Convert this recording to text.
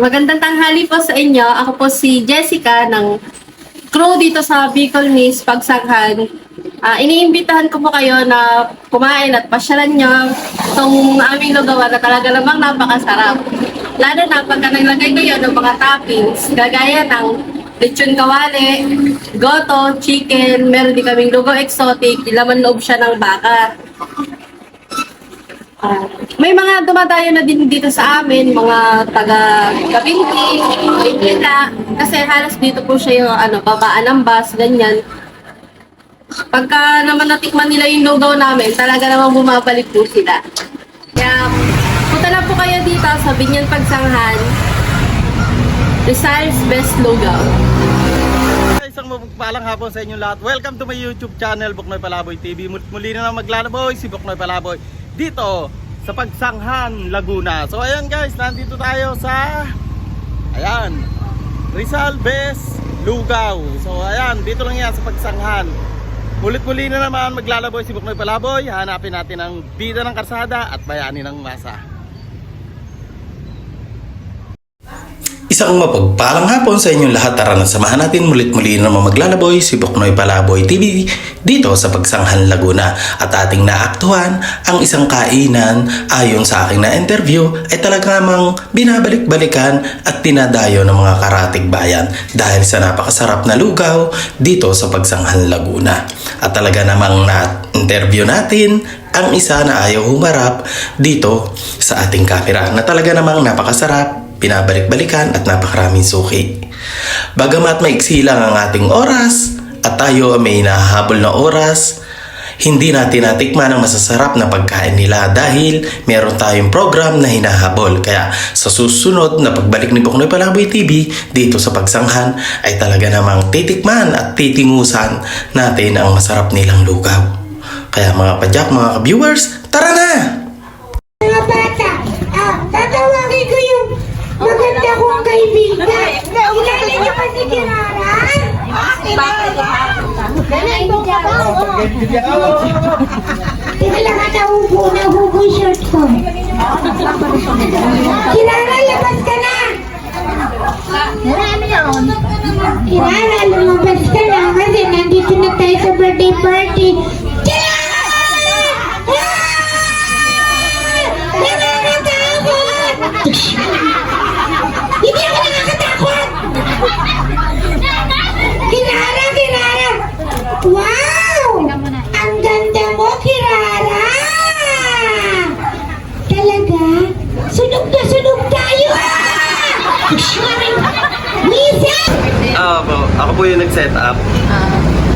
Magandang tanghali po sa inyo. Ako po si Jessica ng crew dito sa Bicol Miss Pagsaghan. Ah, iniimbitahan ko po kayo na kumain at pasyalan nyo itong aming lugawan na talaga namang napakasarap. Lalo na pagka naglagay kayo ng mga toppings, gagaya ng lechon kawali, goto, chicken, meron din kaming lugaw exotic, laman loob siya ng baka. May mga dumadayo na din dito sa amin, mga taga Kabinti, Maynila, kasi halos dito po siya yung ano, babaan ng bus, ganyan. Pagka naman natikman nila yung lugaw namin, talaga naman bumabalik po sila. Kaya, punta na po kayo dito sa Binyan Pagsanghan, Rizal's Best Lugaw. Isang mapagpalang hapon sa inyong lahat. Welcome to my YouTube channel, Buknoy Palaboy TV. Mul- Muli na naman maglalaboy si Buknoy Palaboy dito sa Pagsanghan, Laguna. So ayan guys, nandito tayo sa ayan, Rizal Best Lugaw. So ayan, dito lang yan sa Pagsanghan. Mulit-muli na naman maglalaboy si Buknoy Palaboy. Hanapin natin ang bida ng karsada at bayani ng masa. Isang mapagpalang hapon sa inyong lahat. Tara na samahan natin mulit-muli na maglalaboy si Buknoy Palaboy TV dito sa Pagsanghan Laguna at ating naaktuhan ang isang kainan ayon sa aking na-interview ay talaga namang binabalik-balikan at tinadayo ng mga karatig bayan dahil sa napakasarap na lugaw dito sa Pagsanghan Laguna. At talaga namang na-interview natin ang isa na ayaw humarap dito sa ating kamera na talaga namang napakasarap pinabalik-balikan at napakaraming suki. Bagamat maiksi lang ang ating oras at tayo may nahahabol na oras, hindi natin natikman ang masasarap na pagkain nila dahil meron tayong program na hinahabol. Kaya sa susunod na pagbalik ni Buknoy Palaboy TV dito sa Pagsanghan ay talaga namang titikman at titingusan natin ang masarap nilang lugaw. Kaya mga padyak, mga viewers, tara na! Ganito ka ba? Kilala ka na hubo na hubo yung shirt ko. Kirara, labas ka na! Kirara, lumabas ka na kasi nandito na tayo sa birthday party. po yung nag-set up. Uh,